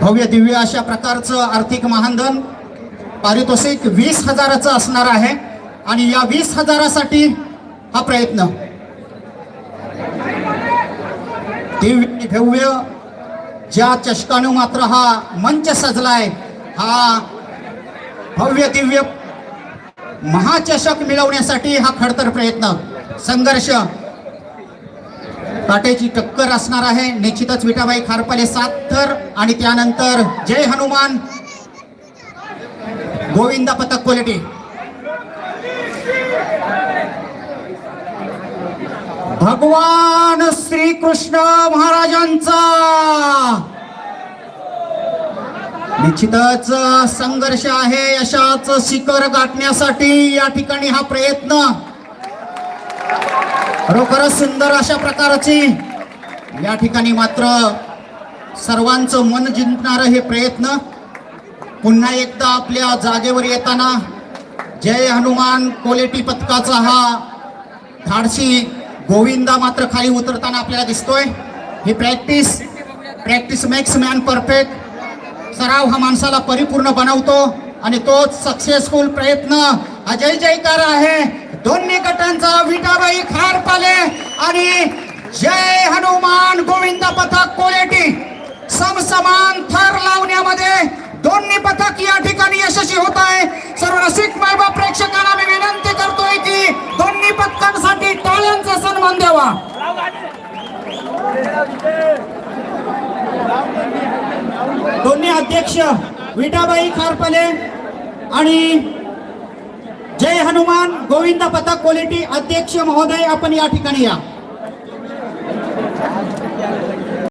भव्य दिव्य अशा प्रकारचं आर्थिक महानधन पारितोषिक वीस हजाराचं असणार आहे. आणि या वीस हजारासाठी हा प्रयत्न. दिव्य आणि भव्य ज्या चषकानं मात्र हा मंच सजलाय हा भव्य दिव्य महाचषक मिळवण्यासाठी हा खडतर प्रयत्न. संघर्ष काटेची टक्कर असणार आहे. निश्चितच विठाबाई खारपाले सात थर आणि त्यानंतर जय हनुमान. गोविंदा पथक क्वालिटी भगवान श्रीकृष्ण महाराजांचा. निश्चितच संघर्ष आहे. यशाच शिखर गाठण्यासाठी या ठिकाणी हा प्रयत्न. खरोखरच सुंदर अशा प्रकारची या ठिकाणी मात्र सर्वांचं मन जिंकणारं हे प्रयत्न पुन्हा एकदा आपल्या जागेवर येताना जय हनुमान कोलेटी पथकाचा हा धाडशी गोविंदा मात्र खाली उतरताना आपल्याला दिसतोय. ही practice practice makes man perfect. सराव हा माणसाला परिपूर्ण बनवतो आणि तोच सक्सेसफुल प्रयत्न अजय जयकार आहे. दोन्ही गटांचा विटाबाई खारपाले आणि जय हनुमान गोविंद पथक कोलेटी. समसमान थर लावण्यामध्ये दोन्ही पथक या ठिकाणी यशस्वी होत आहे. सर्व रसिक मायबा प्रेक्षकांना मी विनंती करतोय की दोन्ही पथकांसाठी टाळ्यांचा सन्मान द्यावा. दोन्ही अध्यक्ष विटाबाई खारपले आणि जय हनुमान गोविंद पथक क्वालिटी अध्यक्ष महोदय आपण या ठिकाणी या.